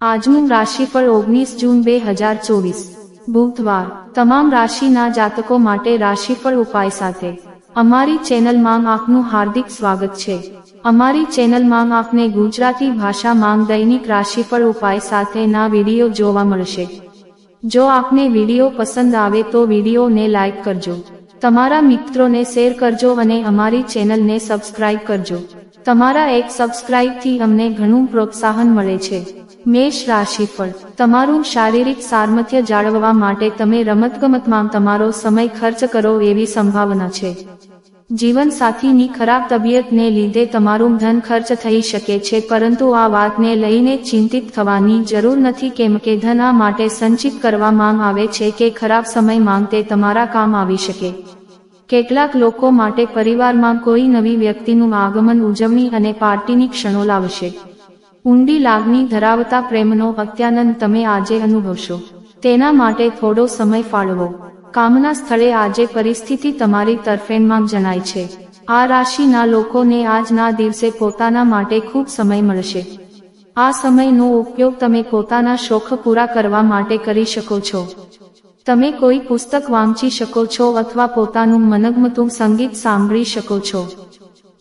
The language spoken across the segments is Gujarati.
આજનું રાશિફળ ઓગણીસ જૂન બે હજાર ચોવીસ. બુધવાર, તમામ રાશિના જાતકો માટે રાશિફળ ઉપાય સાથે. અમારી ચેનલમાં આપનું હાર્દિક સ્વાગત છે. અમારી ચેનલમાં આપને ગુજરાતી ભાષામાં દૈનિક રાશિફળ ઉપાય સાથેના વીડિયો જોવા મળશે. જો આપને વીડિયો પસંદ આવે તો વિડીયોને લાઇક કરજો. તમારા મિત્રોને શેર કરજો અને અમારી ચેનલને સબસ્ક્રાઇબ કરજો. તમારા એક સબસ્ક્રાઇબથી અમને ઘણું પ્રોત્સાહન મળે છે. મેષ રાશિફળ તમારું શારીરિક સારમથ્ય જાળવવા માટે તમે રમતગમતમાં તમારો સમય ખર્ચ કરો એવી સંભાવના છે. જીવન સાથીની ખરાબ તબિયતને લીધે તમારું ધન ખર્ચ થઈ શકે છે, પરંતુ આ વાતને લઈને ચિંતિત થવાની જરૂર નથી કેમ કે ધન આ માટે સંચિત કરવામાં આવે છે કે ખરાબ સમયમાં તે તમારા કામ આવી શકે. કેટલાક લોકો માટે પરિવારમાં કોઈ નવી વ્યક્તિનું આગમન ઉજવણી અને પાર્ટીની ક્ષણો લાવશે. ઊંડી લાગણી ધરાવતા પ્રેમનો અત્યાનંદ તમે આજે અનુભવશો. તેના માટે થોડો સમય ફાળવો. કામના સ્થળે આજે પરિસ્થિતિ તમારી તરફેણમાં જણાય છે. આ રાશિના લોકોને આજના દિવસે પોતાના માટે ખૂબ સમય મળશે. આ સમયનો ઉપયોગ તમે પોતાના શોખ પૂરા કરવા માટે કરી શકો છો. તમે કોઈ પુસ્તક વાંચી શકો છો અથવા પોતાનું મનગમતું સંગીત સાંભળી શકો છો.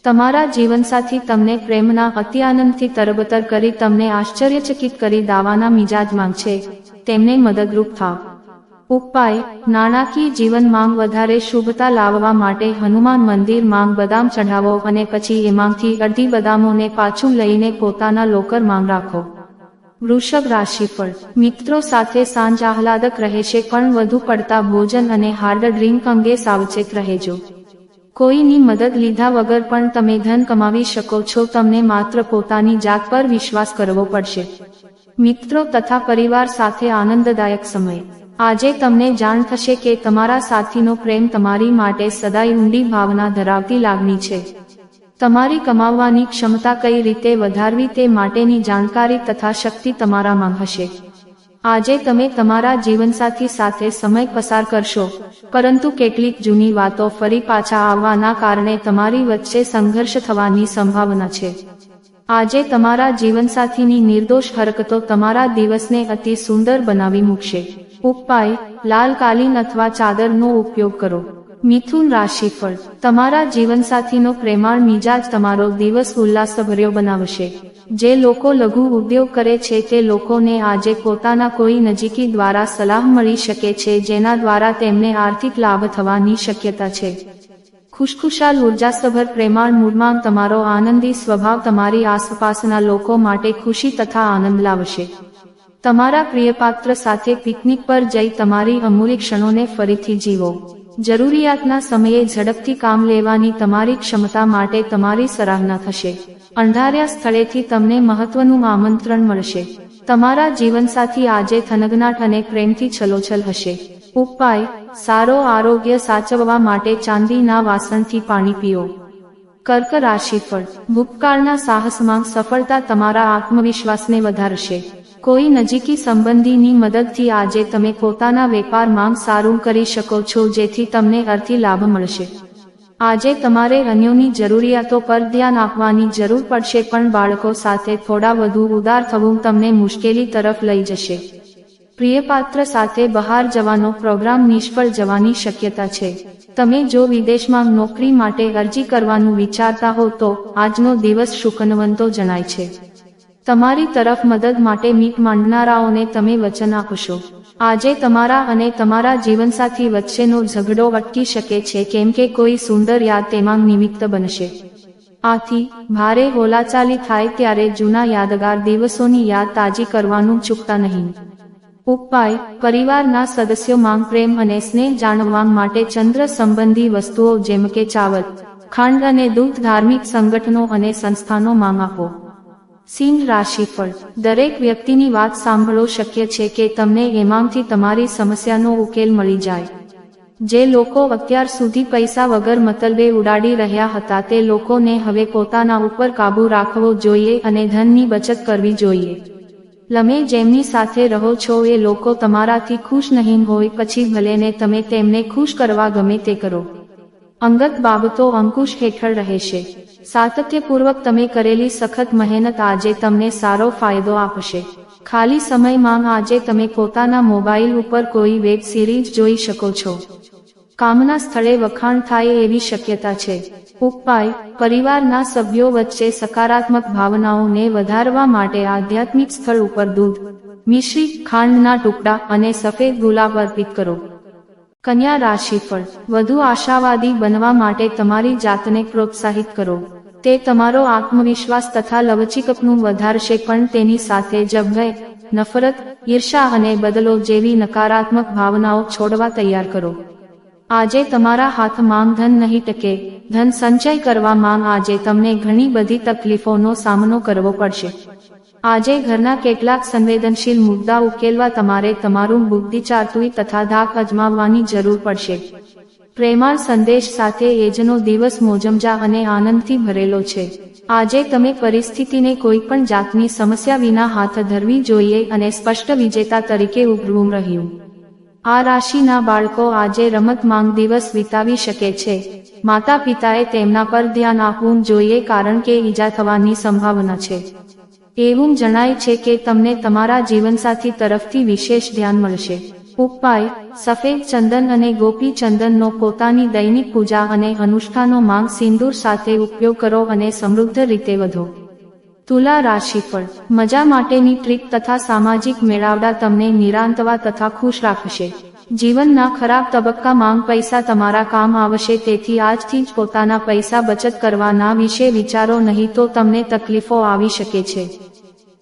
તમારા જીવનસાથી તમને પ્રેમના અતિ આનંદથી તરબતર કરી તમને આશ્ચર્યચકિત કરી દાવાના મિજાજમાં છે તેમને મદદરૂપ થાવ ઉપાય, નાણાકીય જીવનમાં વધારે શુભતા લાવવા માટે હનુમાન મંદિર માંગ બદામ ચઢાવો અને પછી એમાંથી અડધી બદામોને પાછું લઈને પોતાના લોકર માંગ રાખો. વૃષભ રાશિફળ. મિત્રો સાથે સાંજ આહલાદક રહેશે પણ વધુ પડતા ભોજન અને હાર્ડ ડ્રિંક અંગે સાવચેત રહેજો. કોઈની મદદ લીધા વગર પણ તમે ધન કમાવી શકો છો, તમને માત્ર પોતાની જાત પર વિશ્વાસ કરવો પડશે. મિત્રો તથા પરિવાર સાથે આનંદદાયક સમય. આજે તમને જાણ થશે કે તમારા સાથીનો પ્રેમ તમારી માટે સદાય ઊંડી ભાવના ધરાવતી લાગણી છે. તમારી કમાવવાની ક્ષમતા કઈ રીતે વધારવી તે માટેની જાણકારી તથા શક્તિ તમારામાં હશે. આજે તમે તમારા જીવનસાથી સાથે સમય પસાર કરશો. પરંતુ કેટલીક જૂની વાતો ફરી પાછા આવવાના કારણે તમારી વચ્ચે સંઘર્ષ થવાની સંભાવના છે. આજે તમારા જીવનસાથીની નિર્દોષ હરકતો તમારા દિવસને અતિ સુંદર બનાવી મૂકશે. ઉપાય, લાલ કાલીન અથવા ચાદરનો ઉપયોગ કરો. મિથુન રાશિફળ. તમારા જીવનસાથીનો પ્રેમાળ મિજાજ તમારો દિવસ ઉલ્લાસભર્યો બનાવશે. જે લોકો લઘુ ઉદ્યોગ કરે છે તે લોકોને આજે પોતાના કોઈ નજીકી દ્વારા સલાહ મળી શકે છે જેના દ્વારા તેમને આર્થિક લાભ થવાની શક્યતા છે. ખુશખુશાલ ઉર્જાસભર પ્રેમાળ મૂળમાં તમારો આનંદી સ્વભાવ તમારી આસપાસના લોકો માટે ખુશી તથા આનંદ લાવશે. તમારા પ્રિયપાત્ર સાથે પિકનિક પર જઈ તમારી અમૂલ્ય ક્ષણોને ફરીથી જીવો. જરૂરિયાતના સમયે ઝડપથી કામ લેવાની તમારી ક્ષમતા માટે તમારી સરાહના થશે. અંધાર્યા સ્થળેથી તમને મહત્વનું આમંત્રણ મળશે. તમારા જીવનસાથી આજે થનગનાટ અને પ્રેમથી છલોછલ હશે. ઉપાય, સારો આરોગ્ય સાચવવા માટે ચાંદીના વાસણથી પાણી પીઓ. કર્ક રાશિફળ, ભૂતકાળના સાહસમાં સફળતા તમારા આત્મવિશ્વાસને વધારશે. કોઈ નજીકી સંબંધીની મદદથી આજે તમે પોતાના વેપારમાં સારું કરી શકો છો, જેથી તમને અર્થી લાભ મળશે. આજે તમારે અન્યોની જરૂરિયાતો પર ધ્યાન આપવાની જરૂર પડશે, પણ બાળકો સાથે થોડા વધુ ઉદાર થવું તમને મુશ્કેલી તરફ લઈ જશે. પ્રિયપાત્ર સાથે બહાર જવાનો પ્રોગ્રામ નિષ્ફળ જવાની શક્યતા છે. તમે જો વિદેશમાં નોકરી માટે અરજી કરવાનું વિચારતા હો, તો આજનો દિવસ શુકનવંતો જણાય છે. તમારી તરફ મદદ માટે મીટ માંડનારાઓને તમે વચન આપશો. આજે તમારા અને તમારા જીવનસાથી વચ્ચેનો ઝઘડો અટકી શકે છે કેમ કે કોઈ સુંદર યાદ તેમાં નિમિત્ત બનશે. આથી, ભારે હોલાચાલી થાય ત્યારે જૂના યાદગાર દિવસોની યાદ તાજી કરવાનું ચૂકતા નહીં. ઉપાય, પરિવારના સદસ્યોમાં પ્રેમ અને સ્નેહ જાણવા માટે ચંદ્ર સંબંધી વસ્તુઓ જેમ કે ચાવલ, ખાંડ અને દૂધ ધાર્મિક સંગઠનો અને સંસ્થાનો માંગ આપો. સિંહ રાશિફળ. દરેક વ્યક્તિની વાત સાંભળો શક્ય છે કે તમને એમાંથી તમારી સમસ્યાનો ઉકેલ મળી જાય. જે લોકો અત્યાર સુધી પૈસા વગર મતલબે ઉડાડી રહ્યા હતા તે લોકોને હવે પોતાના ઉપર કાબૂ રાખવો જોઈએ અને ધનની બચત કરવી જોઈએ. તમે જેમની સાથે રહો છો એ લોકો તમારાથી ખુશ નહીં હોય, પછી ભલેને તમે તેમને ખુશ કરવા ગમે તે કરો. અંગત બાબતો અંકુશ હેઠળ રહેશે. સાતત્યપૂર્વક તમે કરેલી સખત મહેનત આજે તમને સારો ફાયદો આપશે. ખાલી સમયમાં આજે તમે પોતાના મોબાઈલ ઉપર કોઈ વેબ સિરીઝ જોઈ શકો છો. કામના સ્થળે વખાણ થાય એવી શક્યતા છે. ઉપાય, પરિવારના સભ્યો વચ્ચે સકારાત્મક ભાવનાઓને વધારવા માટે આધ્યાત્મિક સ્થળ ઉપર દૂધ મિશ્રિત ખાંડના ટુકડા અને સફેદ ગુલાબ અર્પિત કરો. કન્યા રાશિફળ. વધુ આશાવાદી બનવા માટે તમારી જાતને પ્રોત્સાહિત કરો. તે તમારો આત્મવિશ્વાસ તથા લવચીકપનું વધારશે પણ તેની સાથે જ નફરત ઈર્ષા અને બદલો જેવી નકારાત્મક ભાવનાઓ છોડવા તૈયાર કરો. આજે તમારા હાથમાં ધન નહીં ટકે. ધન સંચય કરવામાં આજે તમને ઘણી બધી તકલીફોનો સામનો કરવો પડશે. આજે ઘરના કેટલાક સંવેદનશીલ મુદ્દા ઉકેલવા તમારે તમારું બુદ્ધિ ચાતુરી તથા ધાક અજમાવવાની જરૂર પડશે. પ્રેમાળ સંદેશ સાથે એજનો દિવસ મોજમજા અને આનંદથી ભરેલો છે. આજે તમે પરિસ્થિતિને કોઈ પણ જાતની સમસ્યા વિના હાથ ધરવી જોઈએ અને સ્પષ્ટ વિજેતા તરીકે ઉભરવું રહ્યું. આ રાશિના બાળકો આજે રમત માંગ દિવસ વિતાવી શકે છે. માતા પિતાએ તેમના પર ધ્યાન આપવું જોઈએ કારણ કે ઈજા થવાની સંભાવના છે. એવું જણાય છે કે તમને તમારા જીવનસાથી તરફથી વિશેષ ધ્યાન મળશે. ઉપાય, સફેદ ચંદન અને ગોપી ચંદનનો પોતાની દૈનિક પૂજા અને અનુષ્ઠાનો માંગ સિંદૂર સાથે ઉપયોગ કરો અને સમૃદ્ધ રીતે વધો. તુલા રાશિફળ, મજા માટેની ટ્રીપ તથા સામાજિક મેળાવડા તમને નિરાંતવા તથા ખુશ રાખશે. જીવનના ખરાબ તબક્કા માંગ પૈસા તમારા કામ આવશે તેથી આજથી જ પોતાના પૈસા બચત કરવાના વિશે વિચારો નહીં તો તમને તકલીફો આવી શકે છે.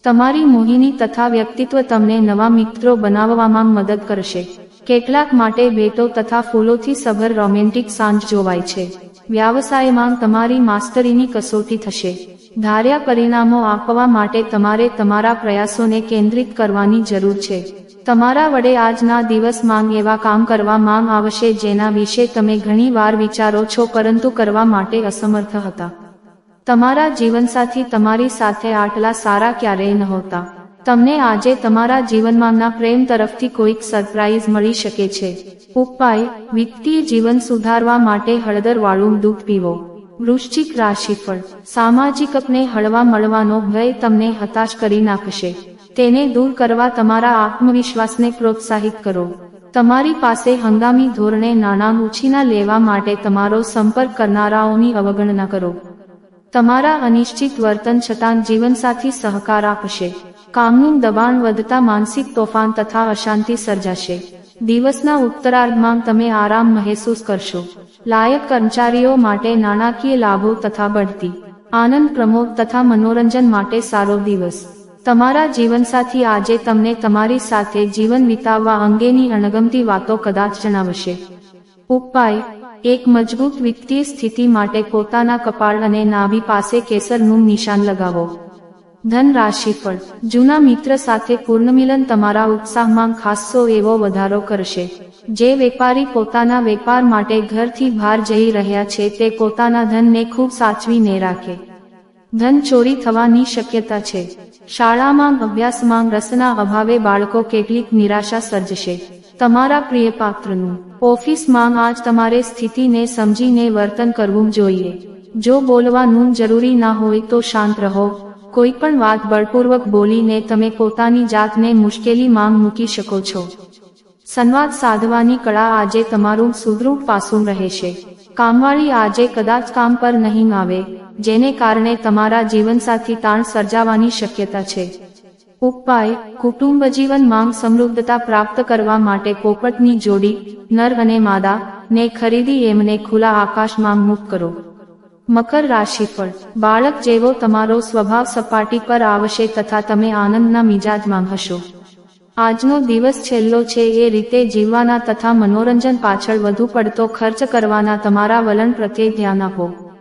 તમારી મોહિની તથા વ્યક્તિત્વ તમને નવા મિત્રો બનાવવામાં મદદ કરશે. કેટલાક માટે ભેટો તથા ફૂલોથી સભર રોમેન્ટિક સાંજ જોવાય છે. વ્યવસાયમાં તમારી માસ્ટરીની કસોટી થશે. ધાર્યા પરિણામો આપવા માટે તમારે તમારા પ્રયાસોને કેન્દ્રિત કરવાની જરૂર છે. તમારા વડે આજના દિવસ માંગ એવા કામ કરવા માંગ આવશે જેના વિશે તમે ઘણી વાર વિચારો છો પરંતુ કરવા માટે અસમર્થ હતા. તમારા જીવનસાથી તમારી સાથે આટલા સારા ક્યારેય નહોતા તમને આજે તમારા જીવનમાંના પ્રેમ તરફથી કોઈક સરપ્રાઇઝ મળી શકે છે. ઉપાય, વિત્તીય જીવન સુધારવા માટે હળદરવાળું દૂધ પીવો. વૃશ્ચિક રાશિફળ, સામાજિક અપને હળવા મળવાનો ભય તમને હતાશ કરી નાખશે. તેને દૂર કરવા તમારા આત્મવિશ્વાસને પ્રોત્સાહિત કરો. તમારી પાસે હંગામી ધોરણે નાણાં ઉછીના લેવા માટે તમારો સંપર્ક કરનારાઓની અવગણના કરો. તમારા અનિશ્ચિત વર્તન છતાં જીવનસાથી સહકાર આપશે. કામનું દબાણ વધતા માનસિક તોફાન તથા અશાંતિ સર્જાશે. દિવસના ઉત્તરાર્ધમાં તમે આરામ મહેસૂસ કરશો. લાયક કર્મચારીઓ માટે નાણાકીય લાભો તથા બઢતી. આનંદ પ્રમોદ તથા મનોરંજન માટે સારો દિવસ. તમારા જીવનસાથી આજે તમને તમારી સાથે જીવન વિતાવવા અંગેની અણગમતી વાતો કદાચ જણાવશે. ઉપાય એક મજબૂત વિત્તીય સ્થિતિ માટે પોતાના કપાળ અને નાભી પાસે કેસરનું નિશાન લગાવો. ધન રાશિફળ જૂના મિત્ર સાથે પૂર્ણમિલન તમારા ઉત્સાહમાં ખાસ્સો એવો વધારો કરશે. જે વેપારી પોતાના વેપાર માટે ઘરથી બહાર જઈ રહ્યા છે તે પોતાના ધનને ખૂબ સાચવીને રાખે. ધન ચોરી થવાની શક્યતા છે. શાળામાં અભ્યાસમાં રસના અભાવે બાળકો કેટલીક નિરાશા સર્જશે. તમારા પ્રિય પાત્રનું ઓફિસમાં આજ તમારે સ્થિતિને સમજીને વર્તન કરવું જોઈએ. જો બોલવાનું જરૂરી ના હોય તો શાંત રહો. કોઈ પણ વાત બળપૂર્વક બોલીને તમે પોતાની જાતને મુશ્કેલી માંગ મૂકી શકો છો. સંવાદ સાધવાની કળા આજે તમારું સુદૃઢ પાસું રહેશે. કામવાળી આજે કદાચ કામ પર નહીં આવે, જેને કારણે તમારા જીવનસાથી તાણ સર્જાવાની શક્યતા છે. ઉપાય, કુટુંબ જીવન માંગ સમૃદ્ધતા પ્રાપ્ત કરવા માટે પોપટની જોડી, નર અને માદા, ને ખરીદી એમને ખુલ્લા આકાશમાં મૂક કરો. મકર રાશિફળ બાળક જેવો તમારો સ્વભાવ સપાટી પર આવશે તથા તમે આનંદના મિજાજમાં હશો. આજનો દિવસ છેલ્લો છે એ રીતે જીવવાના તથા મનોરંજન પાછળ વધુ પડતો ખર્ચ કરવાના તમારા વલણ પ્રત્યે ધ્યાન આપો.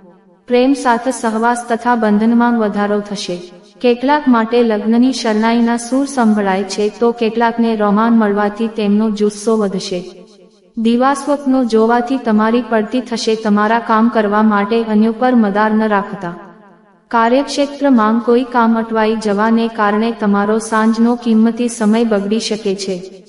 પ્રેમ સાથે સહવાસ તથા બંધનમાં વધારો થશે. કેટલાક માટે લગ્નની શરણાઈના સૂર સંભળાય છે તો કેટલાકને રોમાન મળવાથી તેમનો જુસ્સો વધશે. દિવાસ્વપ્નો જોવાથી તમારી પડતી થશે તમારા કામ કરવા માટે અન્ય પર મદાર ન રાખતા. કાર્યક્ષેત્રમાં કોઈ કામ અટવાઈ જવાને કારણે તમારો સાંજનો કિંમતી સમય બગડી શકે છે.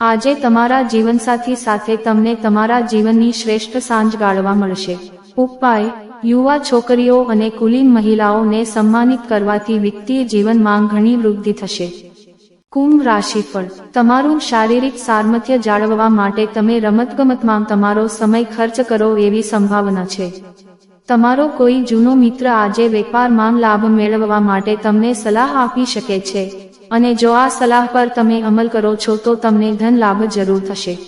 આજે તમારા જીવનસાથી સાથે તમને તમારા જીવનની શ્રેષ્ઠ સાંજ ગાળવા મળશે. ઉપાય યુવા છોકરીઓ અને કુલીન મહિલાઓને સન્માનિત કરવાથી વિત્તીય જીવનમાં ઘણી વૃદ્ધિ થશે. કુંભ રાશિફળ તમારું શારીરિક સામર્થ્ય જાળવવા માટે તમે રમતગમતમાં તમારો સમય ખર્ચ કરો એવી સંભાવના છે. તમારો કોઈ જૂનો મિત્ર આજે વેપારમાં લાભ મેળવવા માટે તમને સલાહ આપી શકે છે. અને જો આ સલાહ પર તમે અમલ કરો છો તો તમને ધન લાભ જરૂર થશે.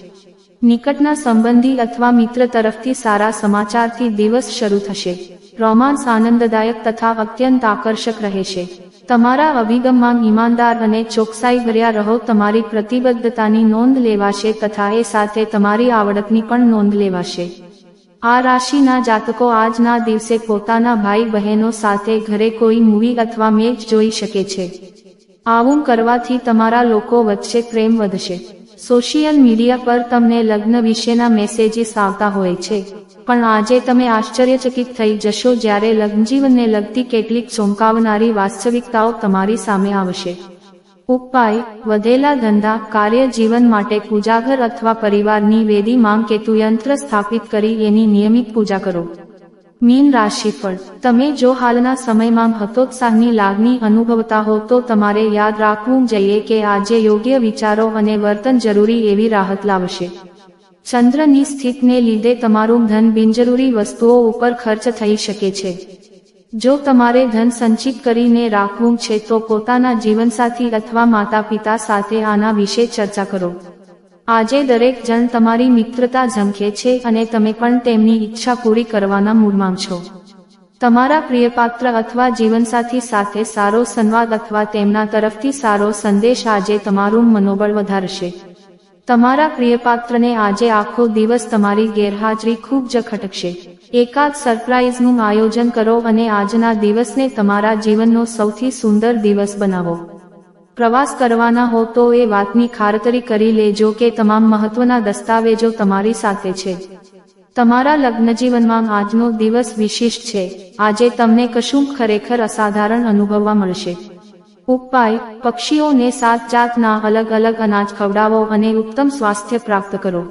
નિકટના સંબંધી અથવા મિત્ર તરફથી સારા સમાચારથી દિવસ શરૂ થશે. રોમાન્સ આનંદદાયક તથા અત્યંત આકર્ષક રહેશે તમારા અભિગમમાં ઈમાનદાર અને ચોકસાઈ ભર્યા રહો, તમારી પ્રતિબદ્ધતાની નોંધ લેવાશે તથા એ સાથે તમારી આવડતની પણ નોંધ લેવાશે. આ રાશિના જાતકો આજના દિવસે પોતાના ભાઈ બહેનો સાથે ઘરે કોઈ મૂવી અથવા મેચ જોઈ શકે છે. આવું કરવાથી તમારા લોકો વચ્ચે પ્રેમ વધશે. સોશિયલ મીડિયા પર તમને લગ્ન વિશેના મેસેજીસ આવતા હોય છે. પણ આજે તમે આશ્ચર્યચકિત થઈ જશો જ્યારે લગ્નજીવનને લગતી કેટલીક ચોંકાવનારી વાસ્તવિકતાઓ તમારી સામે આવશે. ઉપાય, વધેલા ધંધા, કાર્ય જીવન માટે પૂજાઘર અથવા પરિવારની વેદી માંગ કેતુ યંત્ર સ્થાપિત કરી એની નિયમિત પૂજા કરો. મીન રાશિફળ તમે જો હાલના સમયમાં હતોત્સાહની લાગણી અનુભવતા હો, તો તમારે યાદ રાખવું જોઈએ કે આજે યોગ્ય વિચારો અને વર્તન જરૂરી એવી રાહત લાવશે. ચંદ્રની સ્થિતને લીધે તમારું ધન બિનજરૂરી વસ્તુઓ ઉપર ખર્ચ થઈ શકે છે. જો તમારે ધન સંચિત કરીને રાખવું છે, તો પોતાના જીવનસાથી અથવા માતા પિતા સાથે આના વિશે ચર્ચા કરો. આજે દરેક જણ તમારી મિત્રતા ઝંખે છે અને તમે પણ તેમની ઈચ્છા પૂરી કરવાના મૂડમાં છો. તમારા પ્રિયપાત્ર અથવા જીવનસાથી સાથે સારો સંવાદ અથવા તેમના તરફથી સારો સંદેશ આજે તમારું મનોબળ વધારશે. તમારા પ્રિયપાત્રને આજે આખો દિવસ તમારી ગેરહાજરી ખૂબ જ ખટકશે. એકાદ સરપ્રાઇઝનું આયોજન કરો અને આજના દિવસને તમારા જીવનનો સૌથી સુંદર દિવસ બનાવો. પ્રવાસ કરવાના હો તો એ વાતની ખાતરી કરી લેજો કે તમામ મહત્વના દસ્તાવેજો તમારી સાથે છે. તમારા લગ્નજીવનમાં આજનો દિવસ વિશિષ્ટ છે. આજે તમને કશું ખરેખર અસાધારણ અનુભવવા મળશે. ઉપાય, પક્ષીઓને સાત જાતના અલગ અલગ અનાજ ખવડાવો અને ઉત્તમ સ્વાસ્થ્ય પ્રાપ્ત કરો.